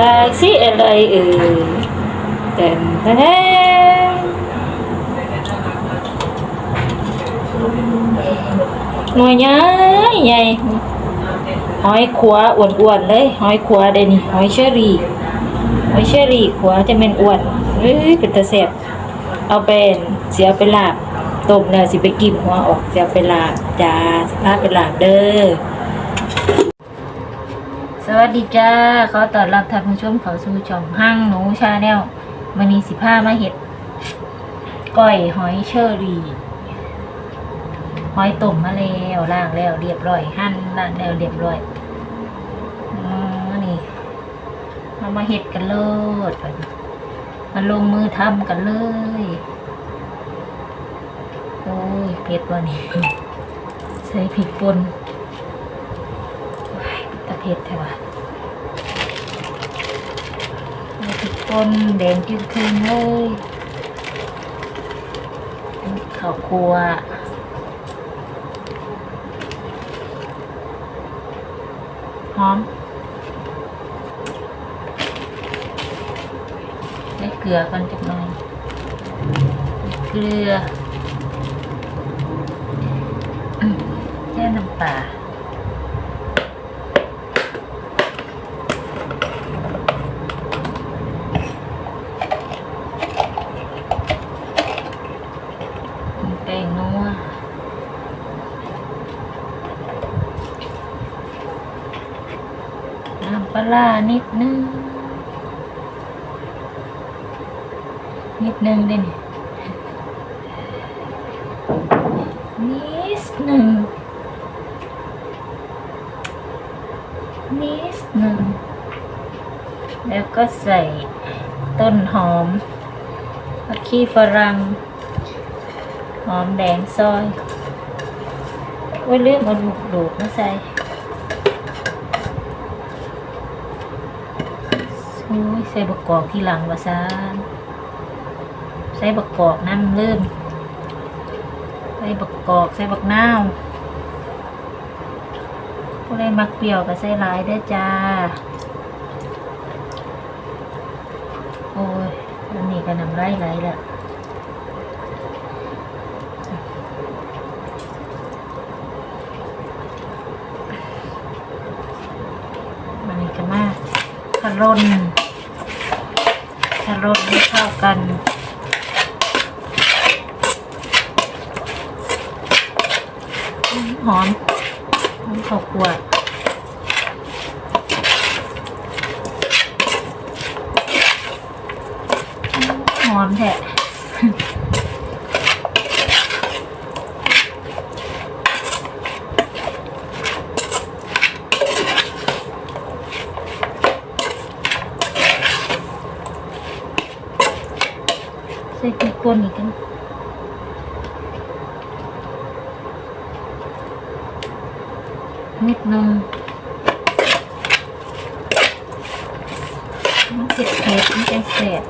ใส่สิอะไรเอ่ยแต่นแท้หน่วยใหญ่ใหญ่หอยขัวอ้วนๆเลยหอยขัวเดนี่หอยเชอรี่หอยเชอรี่ขัวจะเป็นอ้วนเอ้ยเป็นตะเสบเอาเป็นเสียไปลาบต้มแล้วสิไปกินหัวออกเสียไปลาบจ้าสภาพไปลาบเด้อ สวัสดีจ้าขอต้อนรับท่านผู้ชมเข้าสู่ช่องห้างหนูชาแนลวันนี้สิพามาเห็ดก้อยหอยเชอรี่หอยต้มมาแล้วล้างแล้วเรียบร้อยหั่นล้างแล้วเรียบร้อยอืมนี่เรามาเห็ดกันเลยมาลงมือทำกันเลยโอ้ยเผ็ดวันนี้ใส่พริกป่น ผ็ดแท้ว่ะใส่พริกป่นแดงจึ้งครึ่งเลยข้าวคั่วหอมได้เกลือกันจักหน่อยเกลือแค่น้ำปลาแป้งนัว น้ำป ลาร้านิดนึง นิดนึงเด้นี่นิดหนึ่งนิดหนึ่ง แล้วก็ใส่ต้นหอมผักชีฝรั่งหอมแดงซอยไว้เลือกมาดูดูดมาใส่ โอ้ยใส่บักกอกที่หลังวะซานใส่บักกอกน้ำเริ่มใส่บักกอกใส่บักนาวผู้ใดมักเปรี้ยวก็ใส่ลายเด้จ้า โอ้ยอันนี้ก็น้ำไหลไหลแล้วมันนี้ก็มาขรน รสให้เข้ากัน หอมหอมข้าวคั่วหอมแท้ ใส่พริกป่นอีกกันนิดนึงมันเผ็ดเผ็ดมันจะแสบ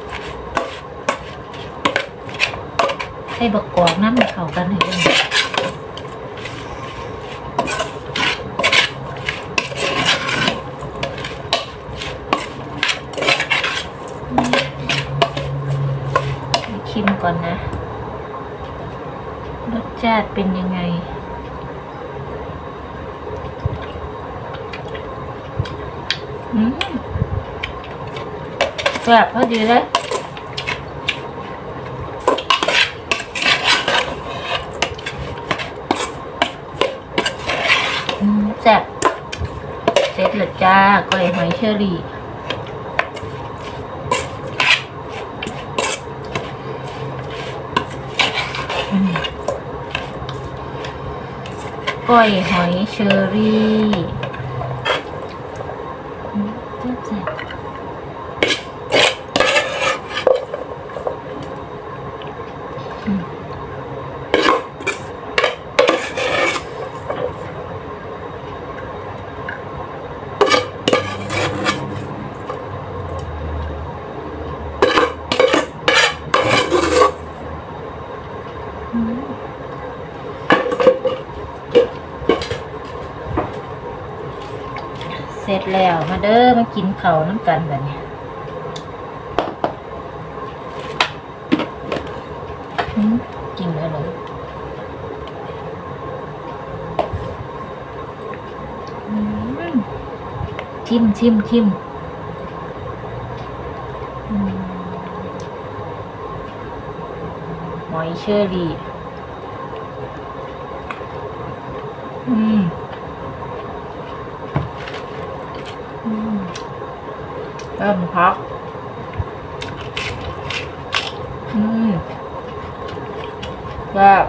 ให้บักกอกน้ำเขากันให้ด้วยชิมก่อนนะ รสชาติเป็นยังไง อืมแซ่บพอดีเลยอืมแซ่บเสร็จแล้วจ้าก้อยหอยเชอรี่ ก้อยหอยเชอรี่อืมแซ่บๆอืมเสร็จแล้ว มาเด้อมากินเขาน้ำกันแบบนี้กินแล้วเลยอืมชิมชิมชิมมหอยเชอรี่ อืม อืม เริ่มพัก อืมแบบ